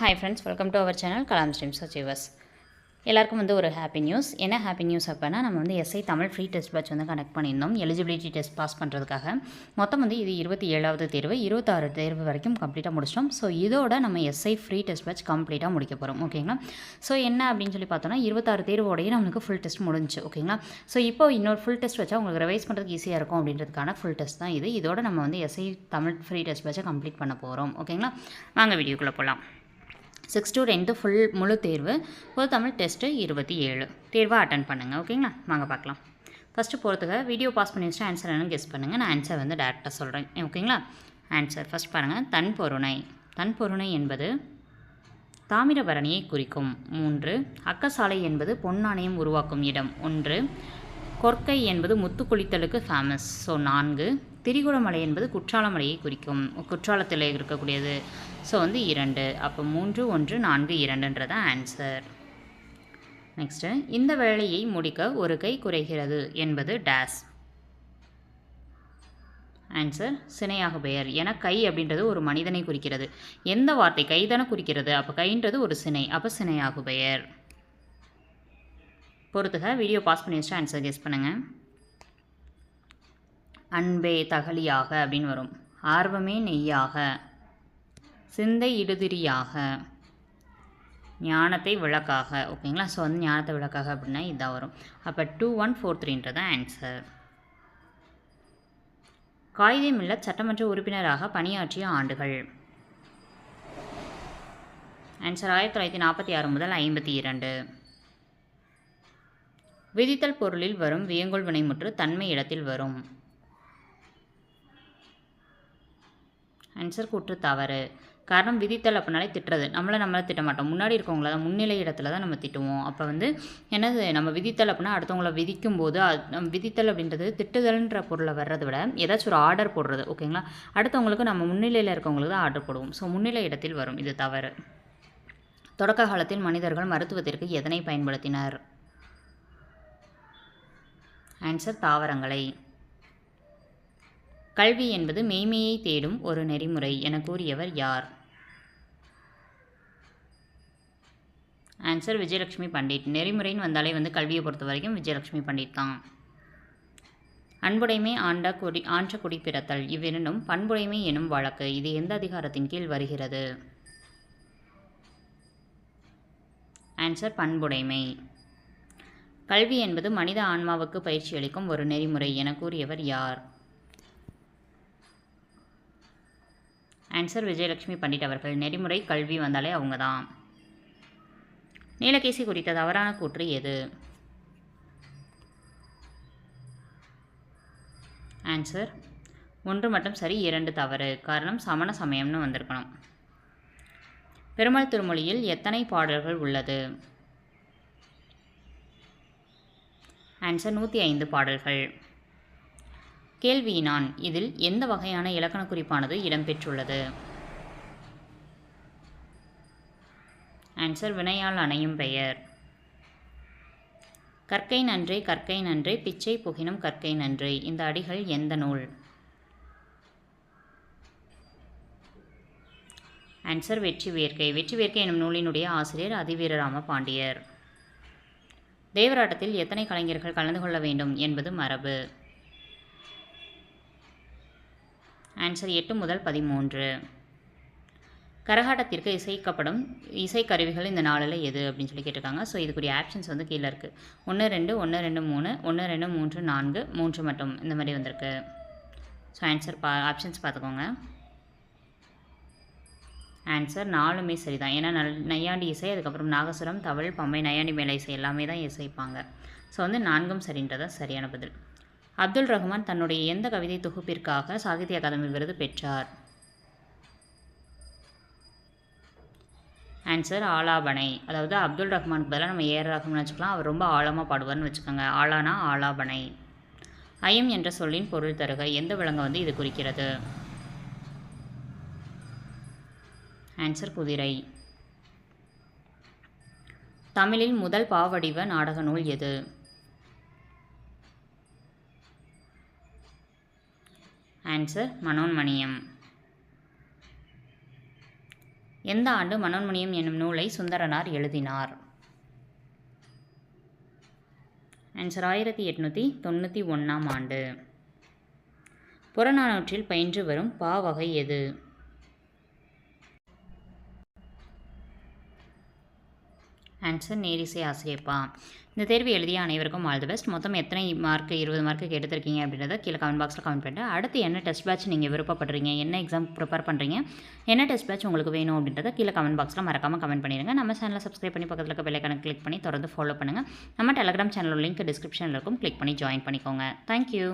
Hi friends welcome to our channel Kalam streams achievers எல்லாருக்கும் வந்து ஒரு ஹாப்பி நியூஸ் என்ன ஹாப்பி நியூஸ் அப்படின்னா நம்ம வந்து SI Tamil free test batch வந்து கனெக்ட் பண்ணியிருந்தோம். எலிஜிபிலிட்டி டெஸ்ட் பாஸ் பண்ணுறதுக்காக மொத்தம் வந்து இது இருபத்தி ஏழாவது தேர்வு இருபத்தாறு தேர்வு வரைக்கும் கம்ப்ளீட்டாக முடிச்சிட்டோம். ஸோ இதோட நம்ம எஸ்ஐ ஃப்ரீ டெஸ்ட் பேட்ச் கம்ப்ளீட்டாக முடிக்க போகிறோம் ஓகேங்களா ஸோ என்ன அப்படின்னு சொல்லி பார்த்தோன்னா இருபத்தாறு தேர்வோடையே நம்மளுக்கு ஃபுல் டெஸ்ட் முடிஞ்சு ஓகேங்களா ஸோ இப்போ இன்னொரு ஃபுல் டெஸ்ட் வச்சா உங்களுக்கு ரிவைஸ் பண்ணுறதுக்கு ஈஸியாக இருக்கும் அப்படின்றதுக்கான ஃபுல் டெஸ்ட் தான் இது. இதோட நம்ம வந்து எஸ்ஐ தமிழ் ஃப்ரீ டெஸ்ட் பேட்சை கம்ப்ளீட் பண்ண போகிறோம் ஓகேங்களா வாங்க வீடியோக்குள்ளே போகலாம் சிக்ஸ் டு டென்த்து ஃபுல் முழு தேர்வு. பொது தமிழ் டெஸ்ட்டு இருபத்தி ஏழு. தேர்வாக அட்டன் பண்ணுங்கள் ஓகேங்களா வாங்க பார்க்கலாம். ஃபஸ்ட்டு போகிறதுக்கு வீடியோ பாஸ் பண்ணி வச்சுட்டு ஆன்சர் என்னன்னு கெஸ் பண்ணுங்கள் நான் ஆன்சர் வந்து டேரெக்டாக சொல்கிறேன் ஓகேங்களா ஆன்சர் ஃபஸ்ட் பாருங்கள் தன் பொருணை. தன் பொருணை என்பது தாமிரபரணியை குறிக்கும். மூன்று அக்கசாலை என்பது பொன்னாணயம் உருவாக்கும் இடம். ஒன்று கொற்கை என்பது முத்து குளித்தலுக்கு ஃபேமஸ் ஸோ நான்கு திரிகுடமலை என்பது குற்றாலமலையை குறிக்கும். குற்றாலத்தில் இருக்கக்கூடியது ஸோ வந்து இரண்டு. அப்போ மூன்று ஒன்று நான்கு இரண்டுன்றது ஆன்சர் நெக்ஸ்ட்டு இந்த வேலையை முடிக்க ஒரு கை குறைகிறது என்பது டேஸ் ஆன்சர் சினையாக பெயர். என கை அப்படின்றது ஒரு மனிதனை குறிக்கிறது. எந்த வார்த்தை கை தானே குறிக்கிறது? அப்போ கைன்றது ஒரு சினை. அப்போ சினையாகு பெயர். பொறுத்துக வீடியோ பாஸ் பண்ணி வச்சுட்டு ஆன்சர் கெஸ் பண்ணுங்கள் அன்பே தகலியாக அப்படின்னு வரும். ஆர்வமே நெய்யாக. சிந்தை இடுதிரியாக ஞானத்தை விளக்காக. ஓகேங்களா? ஸோ வந்து ஞானத்தை விளக்காக அப்படின்னா இதாக வரும். அப்போ டூ ஒன் ஃபோர் த்ரீன்றது ஆன்சர் காயிதே மில்லத் சட்டமன்ற உறுப்பினராக பணியாற்றிய ஆண்டுகள். ஆன்சர் ஆயிரத்தி தொள்ளாயிரத்தி நாற்பத்தி ஆறு முதல் ஐம்பத்தி இரண்டு. விதித்தல் பொருளில் வரும் வியங்கோல் வினைமுற்று தன்மை இடத்தில் வரும். ஆன்சர் கூற்று தவறு. காரணம் விதித்தல் அப்படின்னாலே திட்டுறது. நம்மளை நம்மளை திட்ட மாட்டோம். முன்னாடி இருக்கவங்கள தான் முன்னிலை இடத்துல தான் நம்ம திட்டுவோம். அப்போ வந்து என்னது நம்ம விதித்தல் அப்படின்னா அடுத்தவங்கள விதிக்கும் போது அது விதித்தல் அப்படின்றது திட்டுதல்ன்ற பொருளை வர்றதை விட ஏதாச்சும் ஒரு ஆர்டர் போடுறது ஓகேங்களா? அடுத்தவங்களுக்கு நம்ம முன்னிலையில் இருக்கவங்களுக்கு தான் ஆர்டர் போடுவோம். ஸோ முன்னிலை இடத்தில் வரும். இது தவறு. தொடக்க காலத்தில் மனிதர்கள் மருத்துவத்திற்கு எதனை பயன்படுத்தினர்? ஆன்சர் தாவரங்களை. கல்வி என்பது மெய்மையை தேடும் ஒரு நெறிமுறை என கூறியவர் யார்? ஆன்சர் விஜயலட்சுமி பண்டிட். நெறிமுறைன்னு வந்தாலே வந்து கல்வியை பொறுத்த வரைக்கும் விஜயலட்சுமி பண்டிட் தான். அன்புடைமை ஆண்ட குடி ஆன்ற குடி பிறத்தல் இவ்விரண்டும் பண்புடைமை எனும் வழக்கு. இது எந்த அதிகாரத்தின் கீழ் வருகிறது? ஆன்சர் பண்புடைமை. கல்வி என்பது மனித ஆன்மாவுக்கு பயிற்சி அளிக்கும் ஒரு நெறிமுறை என கூறியவர் யார்? ஆன்சர் விஜயலட்சுமி பண்டிட் அவர்கள். நெறிமுறை கல்வி வந்தாலே அவங்க தான். நீலகேசி குறித்த தவறான கூற்று எது? ஆன்சர் ஒன்று மட்டும் சரி இரண்டு தவறு. காரணம் சமண சமயம்னு வந்திருக்கணும். பெருமாள் திருமொழியில் எத்தனை பாடல்கள் உள்ளது? ஆன்சர் நூற்றி ஐந்து பாடல்கள். கேள்வியினான் இதில் எந்த வகையான இலக்கண குறிப்பானது இடம்பெற்றுள்ளது ஆன்சர் வினையால் அணையும் பெயர். கற்கை நன்றே கற்கை நன்றே பிச்சை புகினும் கற்கை நன்றே இந்த அடிகள் எந்த நூல்? ஆன்சர் வெற்றி வேர்க்கை. வெற்றி வேர்க்கை எனும் நூலினுடைய ஆசிரியர் அதிவீரராம பாண்டியர். தேவராட்டத்தில் எத்தனை கலைஞர்கள் கலந்து கொள்ள வேண்டும் என்பது மரபு. ஆன்சர் எட்டு முதல் பதிமூன்று. கரகாட்டத்திற்கு இசைக்கப்படும் இசைக்கருவிகள் இந்த நாளில் எது அப்படின்னு சொல்லி கேட்டிருக்காங்க. ஸோ இதுக்குரிய ஆப்ஷன்ஸ் வந்து கீழே இருக்குது ஒன்று ரெண்டு ஒன்று ரெண்டு மூணு ஒன்று ரெண்டு மூன்று நான்கு மூன்று மட்டும் இந்த மாதிரி வந்திருக்கு. ஸோ ஆன்சர் பா ஆப்ஷன்ஸ் பார்த்துக்கோங்க. ஆன்சர் நாலுமே சரி தான் ஏன்னா நல் நையாண்டி இசை அதுக்கப்புறம் நாகசுரம் தவள் பம்பை நையாண்டி மேலை இசை எல்லாமே தான் இசைப்பாங்க. ஸோ வந்து நான்கும் சரின்றதான் சரியான பதில். அப்துல் ரஹ்மான் தன்னுடைய எந்த கவிதை தொகுப்பிற்காக சாகித்ய அகாதமி விருது பெற்றார்? ஆன்சர் ஆலாபனை. அதாவது அப்துல் ரஹ்மானுக்கு பதிலாக நம்ம ஏஆர் ரஹ்மான் வச்சுக்கலாம் அவர் ரொம்ப ஆழமாக பாடுவார்னு வச்சுக்கோங்க. ஆலானா ஆலாபனை. ஐயம் என்ற சொல்லின் பொருள் தருக. எந்த விலங்கை வந்து இது குறிக்கிறது? ஆன்சர் குதிரை. தமிழில் முதல் பாவடிவ நாடக நூல் எது? ஆன்சர் மனோன்மணியம். எந்த ஆண்டு மனோன்மணியம் என்னும் நூலை சுந்தரனார் எழுதினார்? ஆன்சர் ஆயிரத்தி எட்நூற்றி தொண்ணூற்றி ஒன்றாம் ஆண்டு. புறநானூற்றில் பயின்று வரும் பா வகை எது? ஆன்சர் நேரிசை ஆசிரியப்பா. இந்த தேர்வு எழுதிய அனைவருக்கும் ஆல் தி பெஸ்ட். மொத்தம் எத்தனை மார்க் இருபது மார்க்கு எடுத்திருக்கீங்க அப்படின்றத கீழே கமெண்ட் பாக்ஸில் கமெண்ட் பண்ணிட்டு அடுத்து என்ன டெஸ்ட் பேட்ச் நீங்கள் விருப்பப்படுறீங்க? என்ன எக்ஸாம் ப்ரிப்பேர் பண்ணுறீங்க என்ன டெஸ்ட் பேட்ச் உங்களுக்கு வேணும் அப்படின்றத கீழே கமெண்ட் பாக்ஸில் மறக்காமல் கமெண்ட் பண்ணிடுங்க நம்ம சேனலை சப்ஸ்கிரைப் பண்ணி பக்கத்தில் இருக்க பெல்லைக்கான கிளிக் பண்ணி தொடர்ந்து ஃபாலோ பண்ணுங்கள் நம்ம டெலகிராம் சேனலோட லிங்க் டிஸ்கிரிப்ஷனில் இருக்கும். கிளிக் பண்ணி ஜாயின் பண்ணிக்கோங்க. தேங்க்யூ